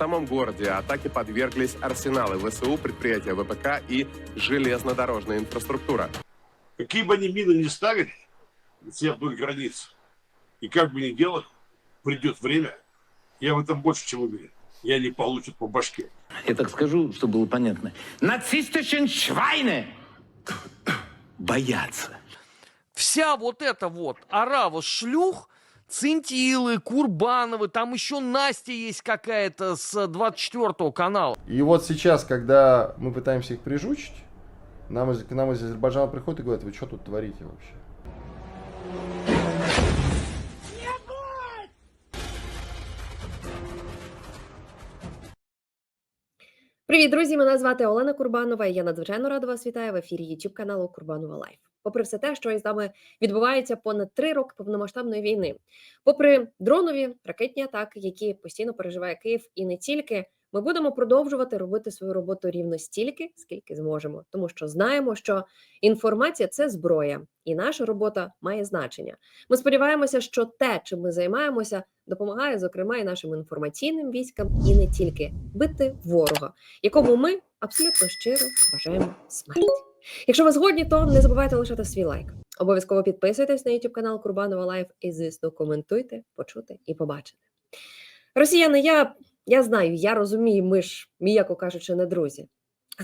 самом городе атаке подверглись арсеналы ВСУ, предприятия ВПК и железнодорожная инфраструктура. Какие бы они мины ни ставили себя вдоль границ, и как бы ни делали, придет время, я в этом больше чем уверен, и они получат по башке. Я так скажу, чтобы было понятно. Нацистischen Schweine боятся. Вся вот эта вот орава шлюх, Цинтилы, Курбановы, там еще Настя есть какая-то с 24 канала. И вот сейчас, когда мы пытаемся их прижучить, нам из, к нам из Азербайджана приходят и говорят, вы что тут творите вообще? Привіт, друзі! Мене звати Олена Курбанова. і Я надзвичайно рада вас вітаю в ефірі YouTube каналу Курбанова Лайф. Попри все те, що із нами відбувається понад три роки повномасштабної війни, попри дронові ракетні атаки, які постійно переживає Київ, і не тільки, ми будемо продовжувати робити свою роботу рівно стільки, скільки зможемо, тому що знаємо, що інформація це зброя, і наша робота має значення. Ми сподіваємося, що те, чим ми займаємося, допомагає, зокрема, і нашим інформаційним військам, і не тільки бити ворога, якому ми абсолютно щиро бажаємо смерті. Якщо ви згодні, то не забувайте лишати свій лайк. Обов'язково підписуйтесь на YouTube канал Курбанова Лайф і, звісно, коментуйте, почути і побачити. Росіяни, я, я знаю, я розумію, ми ж, м'яко кажучи, не друзі.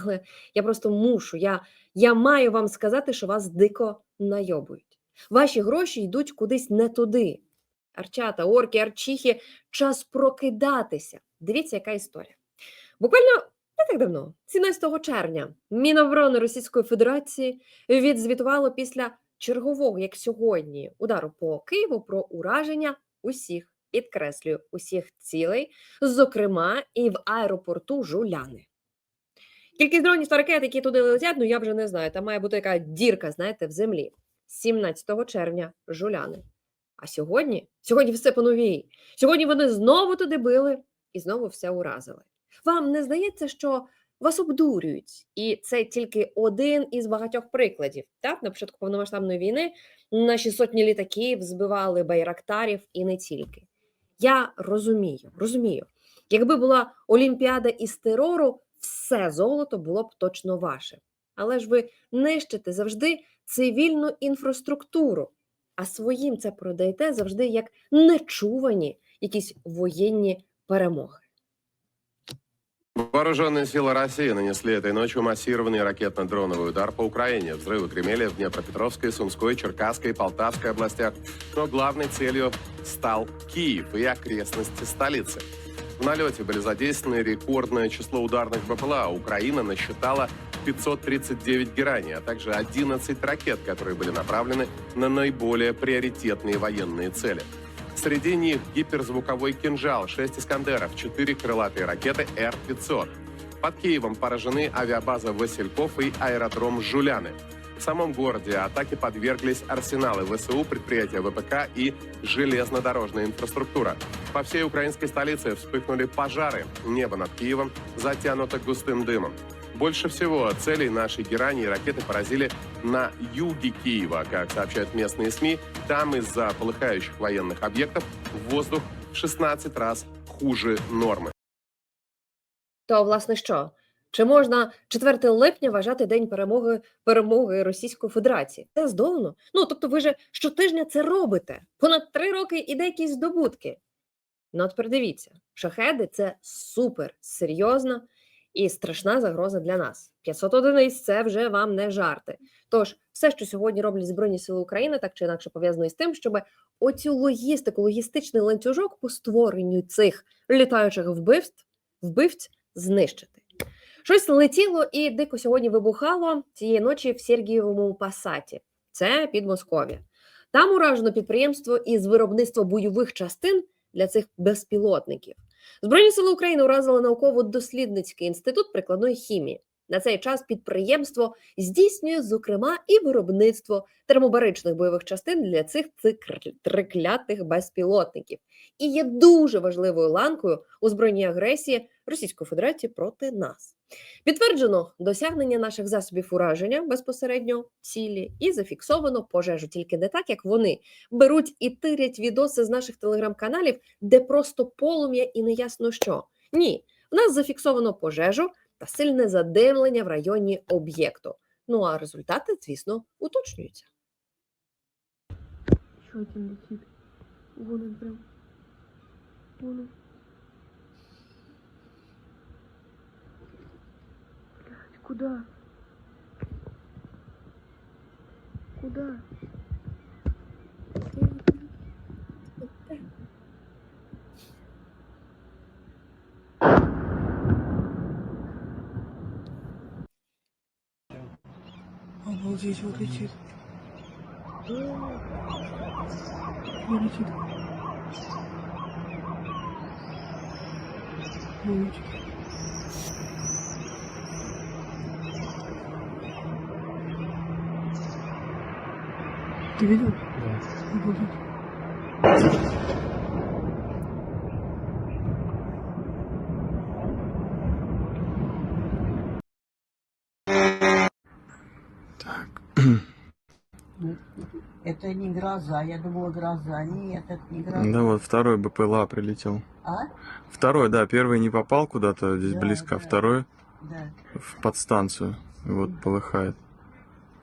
Але я просто мушу, я, я маю вам сказати, що вас дико найобують. Ваші гроші йдуть кудись не туди. Арчата, орки, арчихи, час прокидатися. Дивіться, яка історія. Буквально не так давно, 17 червня, Міноборони Російської Федерації відзвітувало після чергового, як сьогодні, удару по Києву про ураження усіх, підкреслюю, усіх цілей, зокрема і в аеропорту Жуляни. Кількість дронів та ракет, які туди летять, ну я вже не знаю. Там має бути така дірка, знаєте, в землі. 17 червня Жуляни. А сьогодні, сьогодні все по новій. Сьогодні вони знову туди били і знову все уразили. Вам не здається, що вас обдурюють, і це тільки один із багатьох прикладів. Так, на початку повномасштабної війни наші сотні літаків збивали байрактарів і не тільки. Я розумію, розумію. Якби була Олімпіада із терору, все золото було б точно ваше. Але ж ви нищите завжди цивільну інфраструктуру, а своїм це продаєте завжди як нечувані якісь воєнні перемоги. Вооруженные силы России нанесли этой ночью массированный ракетно-дроновый удар по Украине. Взрывы гремели в Днепропетровской, Сумской, Черкасской и Полтавской областях. Но главной целью стал Киев и окрестности столицы. В налете были задействованы рекордное число ударных БПЛА. Украина насчитала 539 гераний, а также 11 ракет, которые были направлены на наиболее приоритетные военные цели. Среди них гиперзвуковой кинжал, 6 «Искандеров», 4 крылатые ракеты Р-500. Под Киевом поражены авиабаза Васильков и аэродром Жуляны. В самом городе атаке подверглись арсеналы ВСУ, предприятия ВПК и железнодорожная инфраструктура. По всей украинской столице вспыхнули пожары. Небо над Киевом затянуто густым дымом. Больше всего целей нашей герани и ракеты поразили на юге Киева. Как сообщают местные СМИ, там из-за полыхающих военных объектов воздух в 16 раз хуже нормы. То, власне, що? Чи можна 4 липня вважати День перемоги перемоги Російської Федерації? Це здолано. Ну тобто, ви же щотижня це робите. Понад три роки іде якісь здобутки. Ну, от передивіться, шахеди це супер серйозна і страшна загроза для нас. 500 одиниць це вже вам не жарти. Тож, все, що сьогодні роблять Збройні Сили України, так чи інакше пов'язано із тим, щоб оцю логістику, логістичний ланцюжок по створенню цих літаючих вбивств, вбивць знищити. Щось летіло і дико сьогодні вибухало цієї ночі в Сергієвому Пасаті. Це Підмосков'я. Там уражено підприємство із виробництва бойових частин для цих безпілотників. Збройні сили України уразили науково-дослідницький інститут прикладної хімії. На цей час підприємство здійснює, зокрема, і виробництво термобаричних бойових частин для цих триклятих безпілотників і є дуже важливою ланкою у збройній агресії Російської Федерації проти нас. Підтверджено досягнення наших засобів ураження безпосередньо цілі, і зафіксовано пожежу, тільки не так, як вони беруть і тирять відоси з наших телеграм-каналів, де просто полум'я і неясно що. Ні, в нас зафіксовано пожежу та сильне задимлення в районі об'єкту. Ну а результати, звісно, уточнюються. Еще один летит. Вон он прям. Вон он. Блядь? Куда? Amcayı çok içir. Gel içir. Gel içir. Gibi değil mi? Evet. Burada. Это не гроза. Я думала, гроза. Нет, это не гроза. Да вот второй БПЛА прилетел. А? Второй, да, первый не попал куда-то здесь Да, близко, а да. второй Да. в подстанцию. Вот полыхает.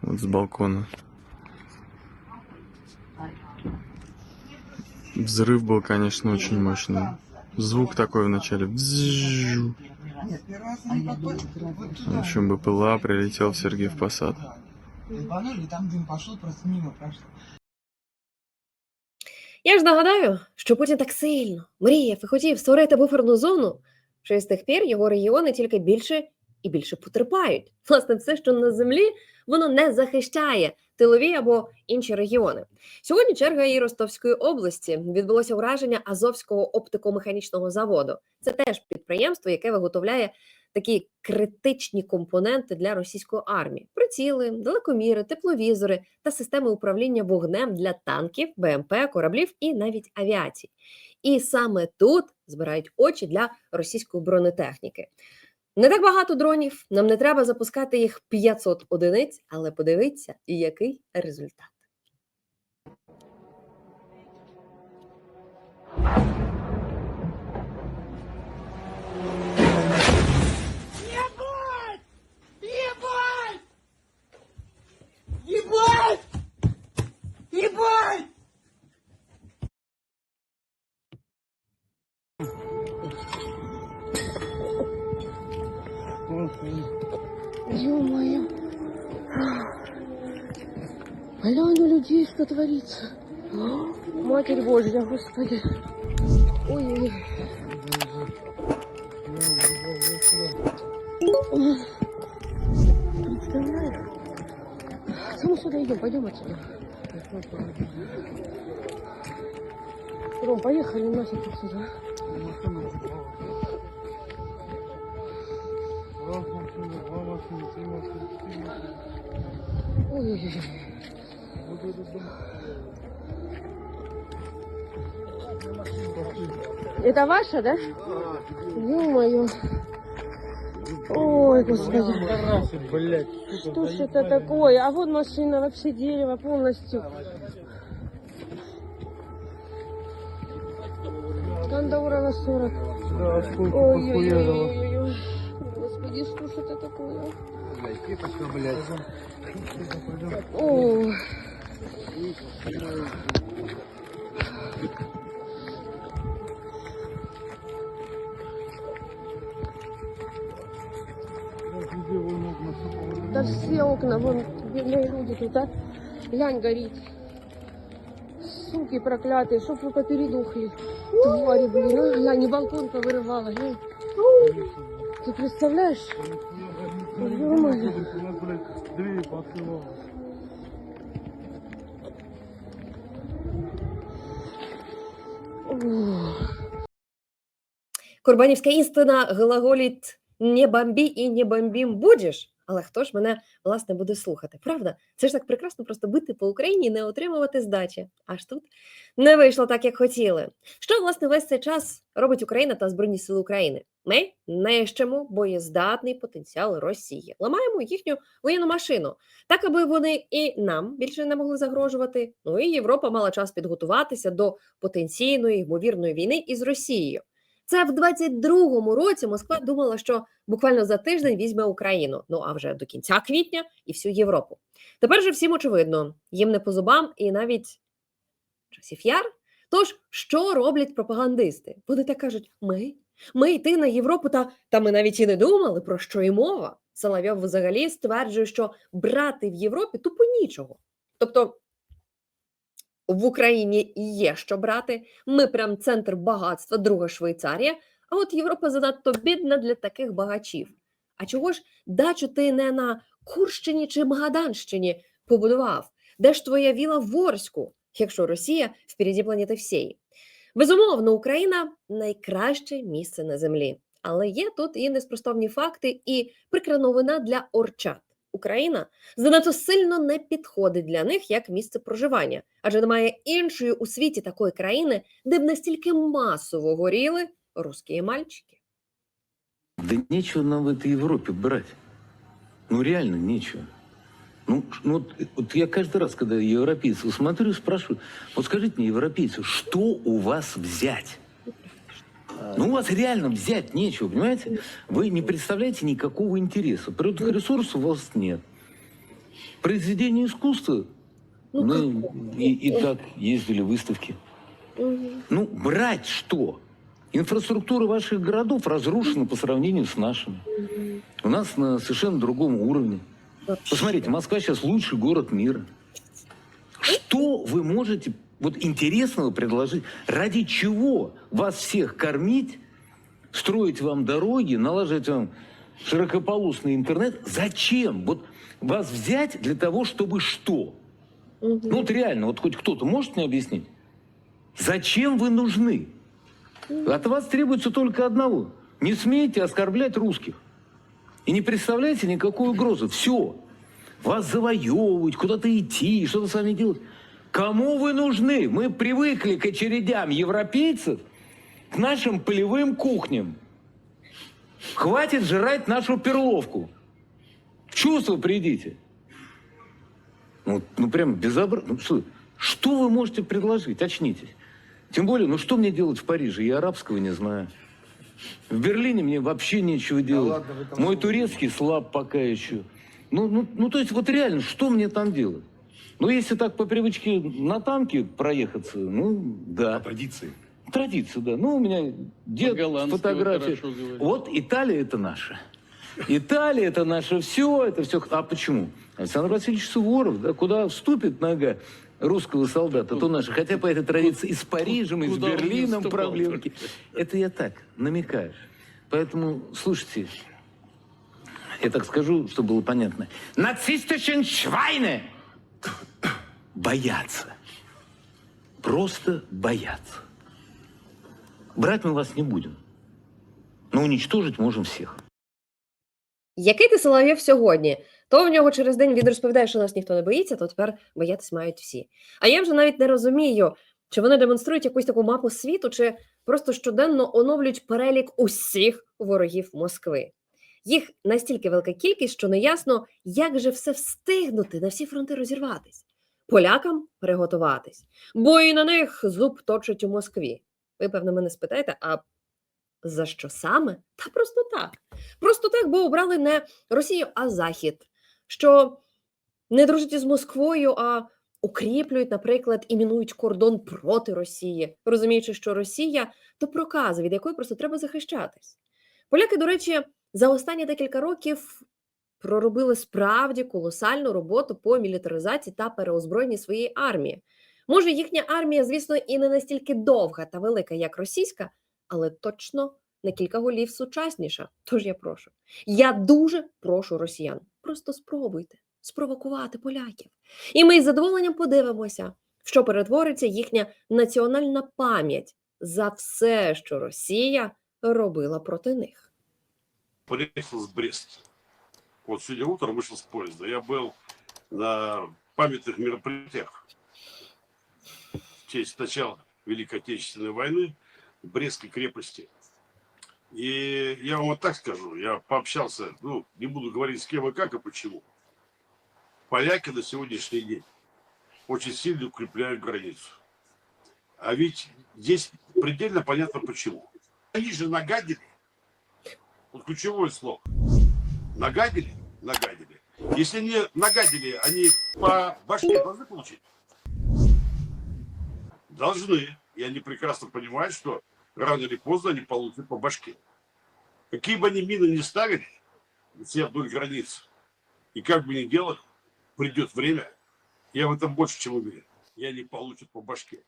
Вот с балкона. Взрыв был, конечно, очень мощный. Звук такой вначале. А гроза. В общем, БПЛА прилетел в Сергеев Посад. Там дым пошел, просто мимо прошел. Я ж нагадаю, що Путін так сильно мріяв і хотів створити буферну зону, що з тих пір його регіони тільки більше і більше потерпають. Власне, все, що на землі, воно не захищає тилові або інші регіони. Сьогодні черга і Ростовської області відбулося ураження Азовського оптико-механічного заводу. Це теж підприємство, яке виготовляє такі критичні компоненти для російської армії: приціли, далекоміри, тепловізори та системи управління вогнем для танків, БМП, кораблів і навіть авіації. І саме тут збирають очі для російської бронетехніки. Не так багато дронів, нам не треба запускати їх 500 одиниць, але подивіться, який результат. Что творится. Матерь Божья, Господи. Ой-ой-ой. Представляешь? Что мы сюда идем? Пойдем отсюда. Ром, поехали нафиг отсюда. Ой-ой-ой. Это ваша, да? Ё-моё. Ой, господи. Что ж это такое? А вот машина, вообще дерево полностью. Кандаурова 40. Ой-ой-ой. Господи, что ж это такое? О, да все окна, вон, бедные люди тут, а. Глянь, горит. Суки проклятые, чтоб вы попередохли. Твари, блин, а. Глянь, и балкон повырывала, глянь. Ты представляешь? Ё-моё. Курбанівська істина глаголит не бомбі і не бомбім будеш. Але хто ж мене власне буде слухати? Правда? Це ж так прекрасно просто бити по Україні і не отримувати здачі. Аж тут не вийшло так, як хотіли. Що власне весь цей час робить Україна та Збройні Сили України? Ми нищимо боєздатний потенціал Росії, ламаємо їхню воєнну машину, так аби вони і нам більше не могли загрожувати. Ну і Європа мала час підготуватися до потенційної ймовірної війни із Росією. Це в 22-му році Москва думала, що буквально за тиждень візьме Україну. Ну а вже до кінця квітня і всю Європу. Тепер же всім очевидно, їм не по зубам і навіть часів яр. Тож, що роблять пропагандисти? Вони так кажуть: ми, ми йти на Європу, та, та ми навіть і не думали, про що й мова. Соловйов взагалі стверджує, що брати в Європі тупо нічого. Тобто в Україні є що брати. Ми прям центр багатства, друга Швейцарія. А от Європа занадто бідна для таких багачів. А чого ж дачу ти не на Курщині чи Магаданщині побудував? Де ж твоя віла в Ворську, якщо Росія впереді планети всієї? Безумовно, Україна найкраще місце на землі. Але є тут і неспростовні факти, і прикра новина для орчат. Україна занадто сильно не підходить для них як місце проживання, адже немає іншої у світі такої країни, де б настільки масово горіли русські мальчики. Да нечего нам в этой Европе брать. Ну, реально нечего. Ну, ш- ну вот, вот я каждый раз, когда европейцев смотрю, спрашиваю, вот скажите мне, европейцы, что у вас взять? Ну, у вас реально взять нечего, понимаете? Вы не представляете никакого интереса. Природных ресурсов у вас нет. Произведение искусства, Ну, мы и, и так ездили выставки. Ну, брать что? Инфраструктура ваших городов разрушена по сравнению с нашими. У нас на совершенно другом уровне. Вообще. Посмотрите, Москва сейчас лучший город мира. Что вы можете вот интересного предложить? Ради чего вас всех кормить, строить вам дороги, налаживать вам широкополосный интернет? Зачем? Вот вас взять для того, чтобы что? Мгм. Ну вот реально, вот хоть кто-то может мне объяснить? Зачем вы нужны? От вас требуется только одного. Не смейте оскорблять русских. И не представляете никакой угрозы. Все. Вас завоевывать, куда-то идти, что-то с вами делать. Кому вы нужны? Мы привыкли к очередям европейцев, к нашим полевым кухням. Хватит жрать нашу перловку. В чувство придите. Ну, ну прям безобразно. Ну, что, что вы можете предложить? Очнитесь. Тем более, ну что мне делать в Париже? Я арабского не знаю. В Берлине мне вообще нечего делать. ладно, вы там Мой турецкий слаб пока еще. Ну, ну, ну, то есть, вот реально, что мне там делать? Ну, если так по привычке на танке проехаться, ну, да. Традиции. Традиция, да. Ну, у меня дед фотографии. Вот Италия это наша. Италия это наше все, это все. А почему? Александр Васильевич Суворов, да, куда вступит нога русского солдата, то наше. Хотя по этой традиции и с Парижем, и с Берлином проблемки. Это я так, намекаю. Поэтому, слушайте, я так скажу, чтобы было понятно. Нацистischen Schweine боятся. Просто боятся. Брать мы вас не будем. Но уничтожить можем всех. Який ти Соловйов сьогодні? То в нього через день він розповідає, що нас ніхто не боїться, то тепер боятись мають всі. А я вже навіть не розумію, чи вони демонструють якусь таку мапу світу, чи просто щоденно оновлюють перелік усіх ворогів Москви. Їх настільки велика кількість, що не ясно, як же все встигнути на всі фронти розірватись. Полякам приготуватись, бо і на них зуб точить у Москві. Ви, певно, мене спитаєте, а за що саме? Та просто так. Просто так, бо обрали не Росію, а Захід, що не дружить із Москвою, а укріплюють, наприклад, і мінують кордон проти Росії, розуміючи, що Росія то проказа, від якої просто треба захищатись. Поляки, до речі, за останні декілька років проробили справді колосальну роботу по мілітаризації та переозброєнні своєї армії. Може, їхня армія, звісно, і не настільки довга та велика, як російська, але точно на кілька голів сучасніша. Тож я прошу. Я дуже прошу росіян. Просто спробуйте спровокувати поляків. І ми із задоволенням подивимося, що перетвориться їхня національна пам'ять за все, що Росія робила проти них. Приехал с Бреста. Вот сегодня утром вышел с поезда. Я был на памятных мероприятиях в честь начала Великой Отечественной войны Брестской крепости. И я вам вот так скажу, я пообщался, ну, не буду говорить с кем и как и почему. Поляки на сегодняшний день очень сильно укрепляют границу. А ведь здесь предельно понятно почему. Они же нагадили. Вот ключевое слово. Нагадили? Нагадили. Если не нагадили, они по башке должны получить? Должны. И они прекрасно понимают, что рано или поздно они получат по башке. Какие бы они мины ни ставили, все вдоль границ, и как бы ни делали, придет время, я в этом больше чем уверен, и они получат по башке.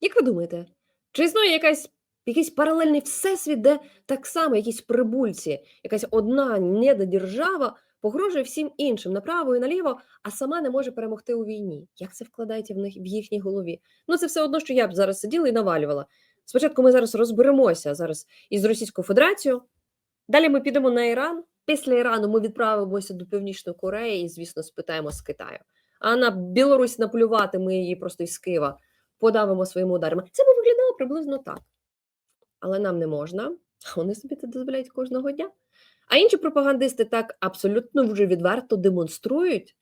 Як ви думаєте, чи існує якась, якийсь паралельний всесвіт, де так само якісь прибульці, якась одна недодержава погрожує всім іншим направо і наліво, а сама не може перемогти у війні? Як це вкладається в них в їхній голові? Ну це все одно, що я б зараз сиділа і навалювала. Спочатку ми зараз розберемося зараз із Російською Федерацією. Далі ми підемо на Іран. Після Ірану ми відправимося до Північної Кореї і, звісно, спитаємо з Китаю. А на Білорусь наплювати ми її просто із Києва подавимо своїми ударами. Це би виглядало приблизно так. Але нам не можна, вони собі це дозволяють кожного дня. А інші пропагандисти так абсолютно вже відверто демонструють,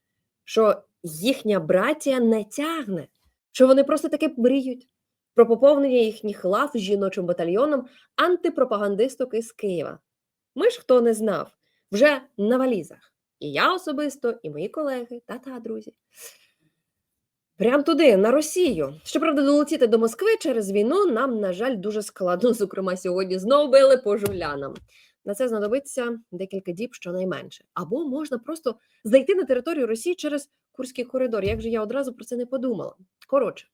що їхня братія не тягне, що вони просто таки мріють про поповнення їхніх лав жіночим батальйоном антипропагандисток із Києва. Ми ж, хто не знав, вже на валізах. І я особисто, і мої колеги, та-та, друзі. Прям туди, на Росію. Щоправда, долетіти до Москви через війну нам, на жаль, дуже складно. Зокрема, сьогодні знову били по жулянам. На це знадобиться декілька діб щонайменше. Або можна просто зайти на територію Росії через Курський коридор. Як же я одразу про це не подумала? Коротше,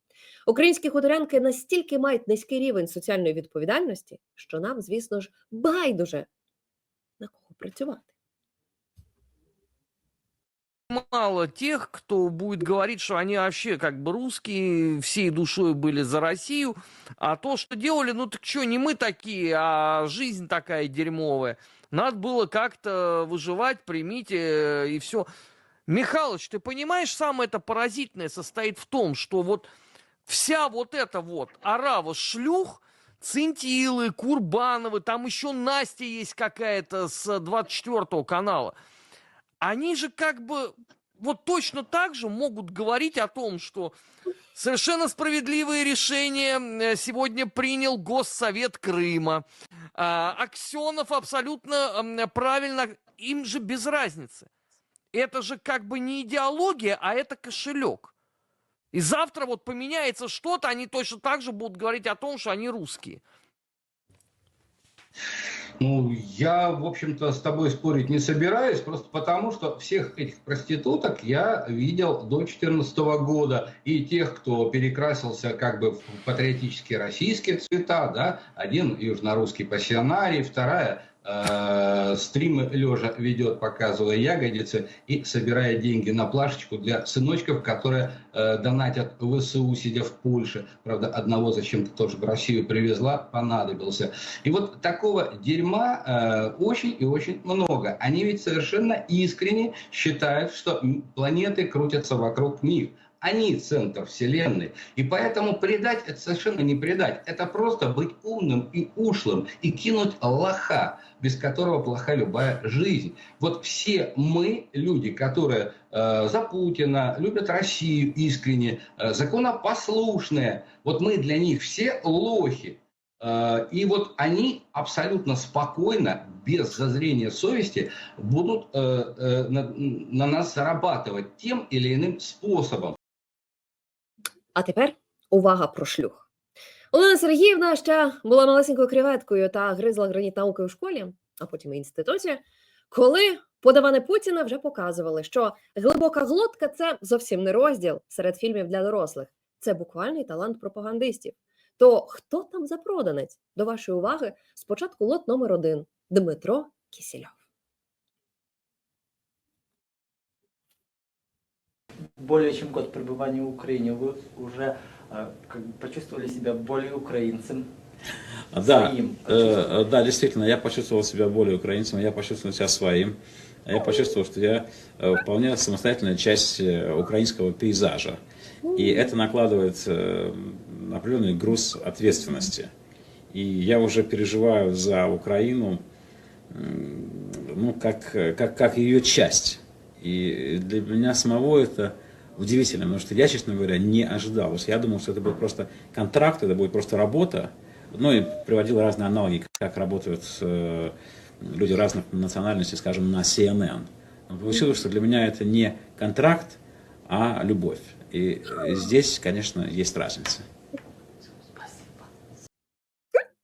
українські хуторянки настільки мають низький рівень соціальної відповідальності, що нам, звісно ж, байдуже на кого працювати. Мало тех, кто будет говорить, что они вообще как бы русские, всей душой были за Россию, а то, что делали, ну так что, не мы такие, а жизнь такая дерьмовая. Надо было как-то выживать, примите, э, и все. Михалыч, ты понимаешь, самое это поразительное состоит в том, что вот вся вот эта вот орава шлюх, Цинтилы, Курбановы, там еще Настя есть какая-то с 24 канала – они же как бы вот точно так же могут говорить о том, что совершенно справедливые решения сегодня принял Госсовет Крыма. А, Аксенов абсолютно правильно, им же без разницы. Это же как бы не идеология, а это кошелек. И завтра вот поменяется что-то, они точно так же будут говорить о том, что они русские. Ну, я, в общем-то, с тобой спорить не собираюсь, просто потому, что всех этих проституток я видел до 2014 года. И тех, кто перекрасился как бы в патриотические российские цвета, да, один южнорусский пассионарий, вторая э, стримы лежа ведет, показывая ягодицы и собирая деньги на плашечку для сыночков, которые э, донатят ВСУ, сидя в Польше. Правда, одного зачем-то тоже в Россию привезла, понадобился. И вот такого дерьма э, очень и очень много. Они ведь совершенно искренне считают, что планеты крутятся вокруг них. Они центр Вселенной. И поэтому предать это совершенно не предать. Это просто быть умным и ушлым и кинуть лоха, без которого плоха любая жизнь. Вот все мы, люди, которые э, за Путина, любят Россию искренне, э, законопослушные, вот мы для них все лохи. Э, И вот они абсолютно спокойно, без зазрения совести, будут э, э, на, на нас зарабатывать тем или иным способом. А тепер увага про шлюх. Олена Сергіївна ще була малесенькою креветкою та гризла граніт науки у школі, а потім і інституті, коли подавани Путіна вже показували, що глибока глотка це зовсім не розділ серед фільмів для дорослих. Це буквальний талант пропагандистів. То хто там за проданець? До вашої уваги спочатку лот номер один Дмитро Кісільов. Более чем год пребывания в Украине, вы уже э, как бы почувствовали себя более украинцем. Да, своим э, э, да, действительно, я почувствовал себя более украинцем, я почувствовал себя своим. Я почувствовал, что я э, вполне самостоятельная часть э, украинского пейзажа. И это накладывает определенный груз ответственности. И я уже переживаю за Украину, ну, как, как, как ее часть. И для меня самого это удивительно, потому что я, честно говоря, не ожидал. То есть я думал, что это будет просто контракт, это будет просто работа, Ну и приводил разные аналоги, как работают э, люди разных национальностей, скажем, на CNN. Но Получилось, что для меня это не контракт, а любовь. И э, здесь, конечно, есть разница.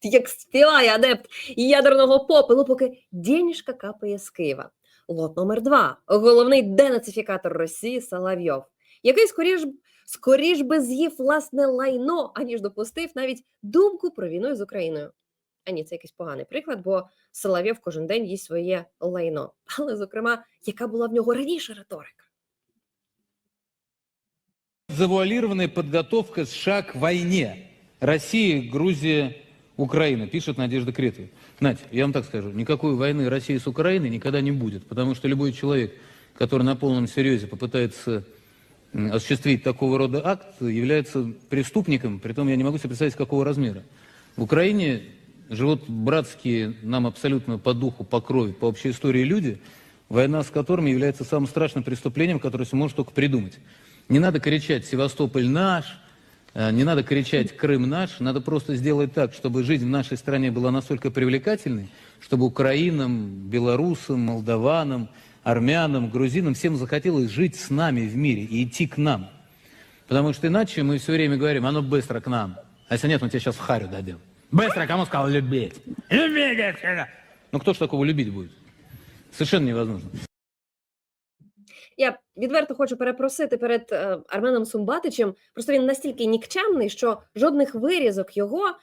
як співає адепт ядерного попелу, поки денежка капає з Києва. Лот номер два. Головний денацифікатор Росії Соловйов, який скоріш, б- скоріш би з'їв власне лайно, аніж допустив навіть думку про війну з Україною. А ні, це якийсь поганий приклад, бо Соловйов кожен день їсть своє лайно. Але, зокрема, яка була в нього раніше риторика? Завуалированная подготовка США к войне. Россия, Грузия, Украина, пишет Надежда Кретова. Надь, я вам так скажу, никакой войны России с Украиной никогда не будет, потому что любой человек, который на полном серьезе попытается м, осуществить такого рода акт, является преступником, притом я не могу себе представить, какого размера. В Украине живут братские нам абсолютно по духу, по крови, по общей истории люди, война с которыми является самым страшным преступлением, которое себе может только придумать. Не надо кричать «Севастополь наш», э, не надо кричать «Крым наш», надо просто сделать так, чтобы жизнь в нашей стране была настолько привлекательной, чтобы украинам, белорусам, молдаванам, армянам, грузинам всем захотелось жить с нами в мире и идти к нам. Потому что иначе мы все время говорим, а ну быстро к нам. А если нет, мы тебя сейчас в харю дадим. Быстро, кому сказал любить? Любить! отсюда! Ну кто ж такого любить будет? Совершенно невозможно. Я відверто хочу перепросити перед е, Арменом Сумбатичем. Просто він настільки нікчемний, що жодних вирізок його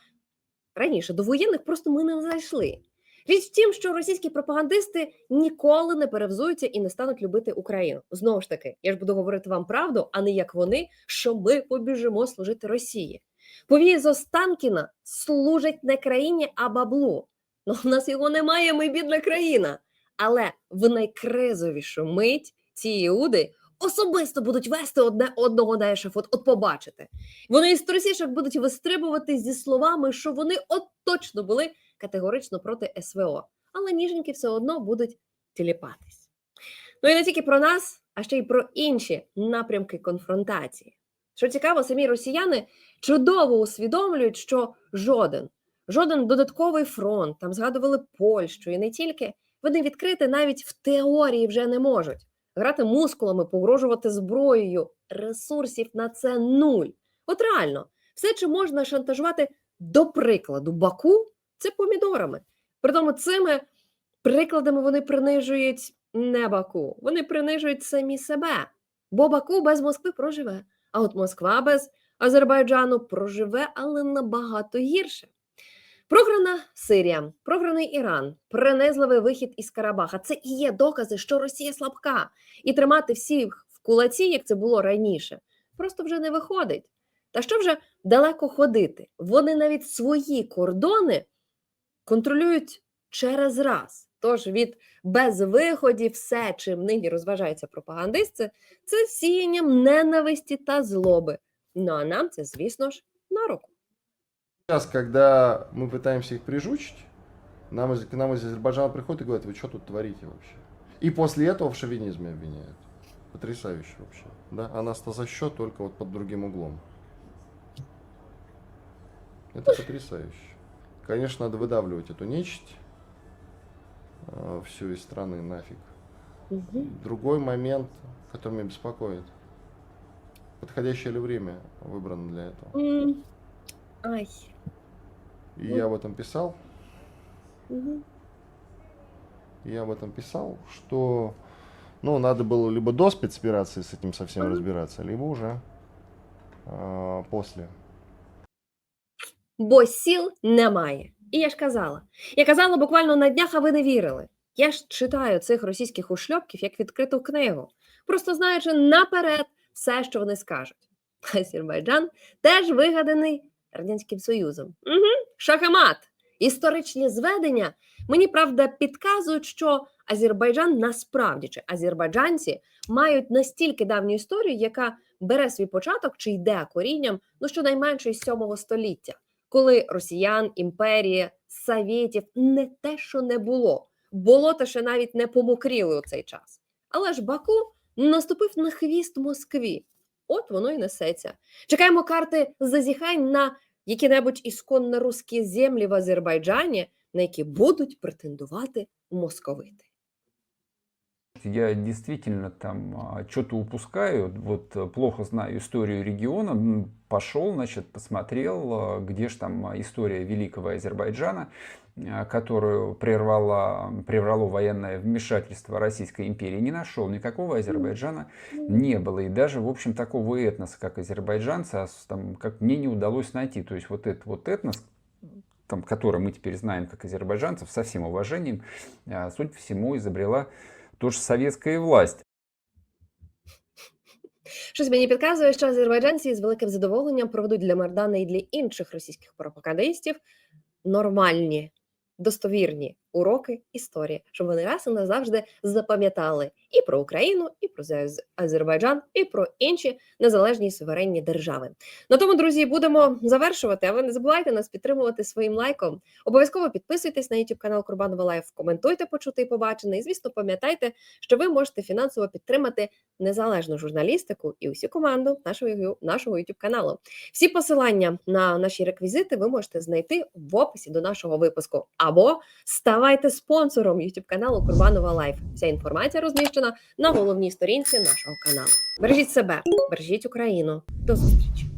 раніше до воєнних просто ми не знайшли. Річ в тім, що російські пропагандисти ніколи не перевзуються і не стануть любити Україну. Знову ж таки, я ж буду говорити вам правду, а не як вони, що ми побіжимо служити Росії. Повії з Останкіна служать не країні, а баблу. Ну, в нас його немає, ми бідна країна. Але в найкризовішу мить ці іуди особисто будуть вести одне одного на ешафот. От побачите. Вони із трусішок будуть вистрибувати зі словами, що вони от точно були категорично проти СВО. Але ніженьки все одно будуть тіліпатись. Ну і не тільки про нас, а ще й про інші напрямки конфронтації. Що цікаво, самі росіяни чудово усвідомлюють, що жоден, жоден додатковий фронт, там згадували Польщу і не тільки, вони відкрити навіть в теорії вже не можуть. Грати мускулами, погрожувати зброєю, ресурсів на це нуль. От реально, все, чи можна шантажувати, до прикладу, Баку, це помідорами. Притому цими прикладами вони принижують не Баку, вони принижують самі себе. Бо Баку без Москви проживе, а от Москва без Азербайджану проживе, але набагато гірше. Програна Сирія, програний Іран, принизливий вихід із Карабаха. Це і є докази, що Росія слабка, і тримати всіх в кулаці, як це було раніше, просто вже не виходить. Та що вже далеко ходити? Вони навіть свої кордони контролюють через раз. Тож від безвиходів все, чим нині розважаються пропагандисти, це сіянням ненависті та злоби. Ну а нам це, звісно ж, на руку. Сейчас, когда мы пытаемся их прижучить, нам из, к нам из Азербайджана приходят и говорят, вы что тут творите вообще? И после этого в шовинизме обвиняют. Потрясающе вообще. Да? А нас-то за счет только вот под другим углом. Это потрясающе. Конечно, надо выдавливать эту нечисть э, всю из страны нафиг. Другой момент, который меня беспокоит. Подходящее ли время выбрано для этого? М, Ай. И я об этом писал. И Я об этом писал, что ну, надо было либо до спецоперации с этим совсем разбираться, либо уже а, после. Бо сіл немає. І я ж казала. Я казала буквально на днях, а ви не вірили. Я ж читаю цих російських ушльопків як відкриту книгу, просто знаючи наперед все, що вони скажуть. Азербайджан теж вигаданий Радянським Союзом. Угу. Шахамат. Історичні зведення мені правда підказують, що Азербайджан насправді чи азербайджанці мають настільки давню історію, яка бере свій початок чи йде корінням ну щонайменше із 7 століття, коли росіян, імперії, совєтів не те, що не було. Болота ще навіть не помокріли у цей час. Але ж Баку наступив на хвіст Москві. От воно і несеться. Чекаємо карти зазіхань на які-небудь ісконно русські землі в Азербайджані, на які будуть претендувати московити. Я действительно там что-то упускаю, вот э, плохо знаю историю региона, пошел, значит, посмотрел, э, где же там а, история великого Азербайджана, э, которую прервала, прервало военное вмешательство Российской империи, не нашел, никакого Азербайджана не было, и даже, в общем, такого этноса, как азербайджанцы, а с- там, как мне не удалось найти, то есть вот этот вот этнос, там, который мы теперь знаем как азербайджанцев, со всем уважением, а, суть всему, изобрела тоже совєтська власть. Щось мені підказує, що азербайджанці з великим задоволенням проведуть для Мардана і для інших російських пропагандистів нормальні, достовірні уроки історії, щоб вони раз і назавжди запам'ятали і про Україну, і про Аз- Азербайджан, і про інші незалежні суверенні держави. На тому, друзі, будемо завершувати. А ви не забувайте нас підтримувати своїм лайком. Обов'язково підписуйтесь на YouTube канал Курбанова Лайф, коментуйте, почути і побачене. І звісно, пам'ятайте, що ви можете фінансово підтримати незалежну журналістику і усю команду нашого нашого YouTube каналу. Всі посилання на наші реквізити ви можете знайти в описі до нашого випуску або ставайте спонсором YouTube каналу Курбанова Лайф. Вся інформація розміщена на головній сторінці нашого каналу. Бережіть себе, бережіть Україну. До зустрічі!